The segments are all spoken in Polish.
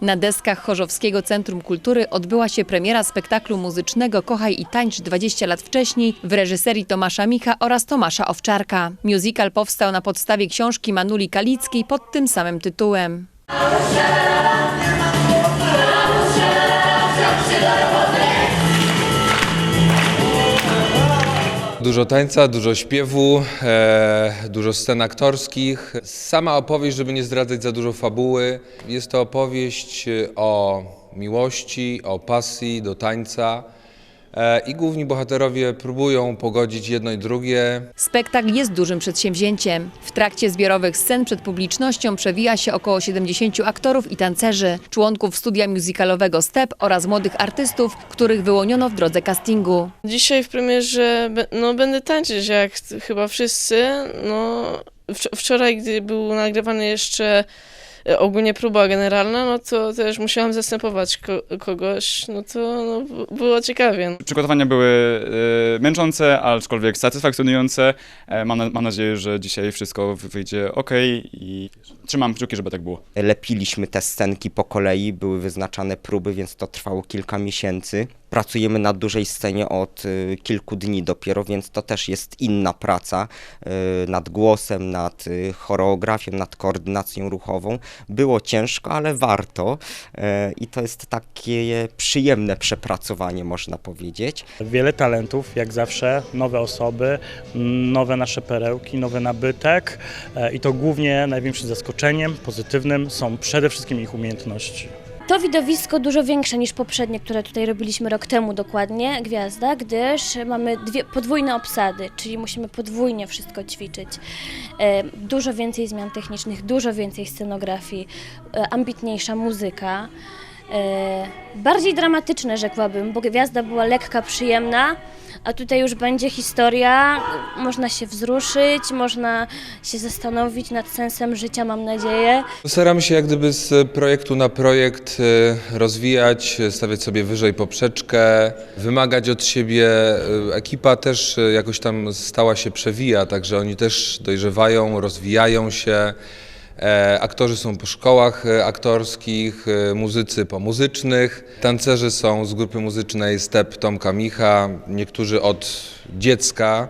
Na deskach Chorzowskiego Centrum Kultury odbyła się premiera spektaklu muzycznego Kochaj i tańcz 20 lat wcześniej w reżyserii Tomasza Micha oraz Tomasza Owczarka. Musical powstał na podstawie książki Manuli Kalickiej pod tym samym tytułem. Dużo tańca, dużo śpiewu, e, dużo scen aktorskich. Sama opowieść, żeby nie zdradzać za dużo fabuły, jest to opowieść o miłości, o pasji do tańca. E, I główni bohaterowie próbują pogodzić jedno i drugie. Spektakl jest dużym przedsięwzięciem. W trakcie zbiorowych scen przed publicznością przewija się około 70 aktorów i tancerzy, członków studia musicalowego STEP oraz młodych artystów, których wyłoniono w drodze castingu. Dzisiaj w premierze no, będę tańczyć jak chyba wszyscy. No, wczo- wczoraj, gdy był nagrywany jeszcze ogólnie próba generalna, no to też musiałam zastępować ko- kogoś, no to no, było ciekawie. Przygotowania były e, męczące, aczkolwiek satysfakcjonujące. E, mam, na- mam nadzieję, że dzisiaj wszystko wy- wyjdzie ok i trzymam kciuki, żeby tak było. Lepiliśmy te scenki po kolei, były wyznaczane próby, więc to trwało kilka miesięcy. Pracujemy na dużej scenie od y, kilku dni dopiero, więc to też jest inna praca y, nad głosem, nad y, choreografią, nad koordynacją ruchową. Było ciężko, ale warto i to jest takie przyjemne przepracowanie, można powiedzieć. Wiele talentów, jak zawsze, nowe osoby, nowe nasze perełki, nowy nabytek i to głównie największym zaskoczeniem pozytywnym są przede wszystkim ich umiejętności. To widowisko dużo większe niż poprzednie, które tutaj robiliśmy rok temu dokładnie, Gwiazda, gdyż mamy dwie podwójne obsady, czyli musimy podwójnie wszystko ćwiczyć. E, Dużo więcej zmian technicznych, dużo więcej scenografii, e, ambitniejsza muzyka. e, Bardziej dramatyczne rzekłabym, bo Gwiazda była lekka, przyjemna, a tutaj już będzie historia, można się wzruszyć, można się zastanowić nad sensem życia, mam nadzieję. Staramy się jak gdyby z projektu na projekt e, rozwijać, stawiać sobie wyżej poprzeczkę, wymagać od siebie. E, Ekipa też e, jakoś tam stała się przewija, także oni też dojrzewają, rozwijają się. E, Aktorzy są po szkołach e, aktorskich, e, muzycy po muzycznych, tancerze są z grupy muzycznej Step Tomka Micha, niektórzy od dziecka.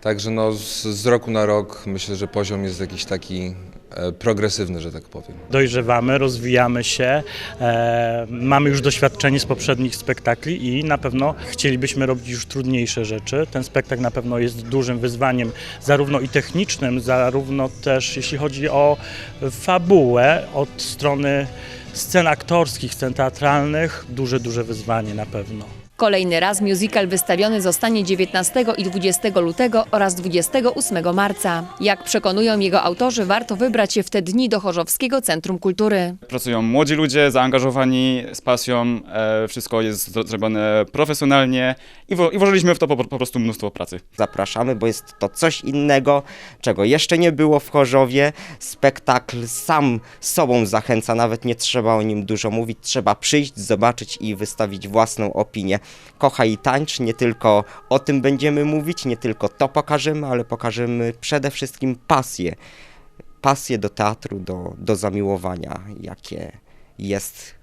Także no z, z roku na rok myślę, że poziom jest jakiś taki progresywny, że tak powiem. Dojrzewamy, rozwijamy się, e, mamy już doświadczenie z poprzednich spektakli i na pewno chcielibyśmy robić już trudniejsze rzeczy. Ten spektakl na pewno jest dużym wyzwaniem, zarówno i technicznym, zarówno też jeśli chodzi o fabułę od strony scen aktorskich, scen teatralnych, duże, duże wyzwanie na pewno. Kolejny raz musical wystawiony zostanie 19 i 20 lutego oraz 28 marca. Jak przekonują jego autorzy, warto wybrać się w te dni do Chorzowskiego Centrum Kultury. Pracują młodzi ludzie, zaangażowani, z pasją, e, wszystko jest zro- zrobione profesjonalnie i, wo- i włożyliśmy w to po, po prostu mnóstwo pracy. Zapraszamy, bo jest to coś innego, czego jeszcze nie było w Chorzowie. Spektakl sam sobą zachęca, nawet nie trzeba o nim dużo mówić, trzeba przyjść, zobaczyć i wystawić własną opinię. Kochaj i tańcz, nie tylko o tym będziemy mówić, nie tylko to pokażemy, ale pokażemy przede wszystkim pasję. Pasję do teatru, do, do zamiłowania, jakie jest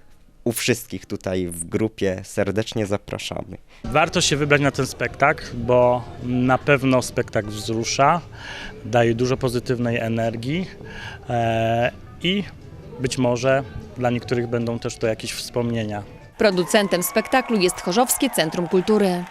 u wszystkich tutaj w grupie. Serdecznie zapraszamy. Warto się wybrać na ten spektakl, bo na pewno spektakl wzrusza, daje dużo pozytywnej energii e, i być może dla niektórych będą też to jakieś wspomnienia. Producentem spektaklu jest Chorzowskie Centrum Kultury.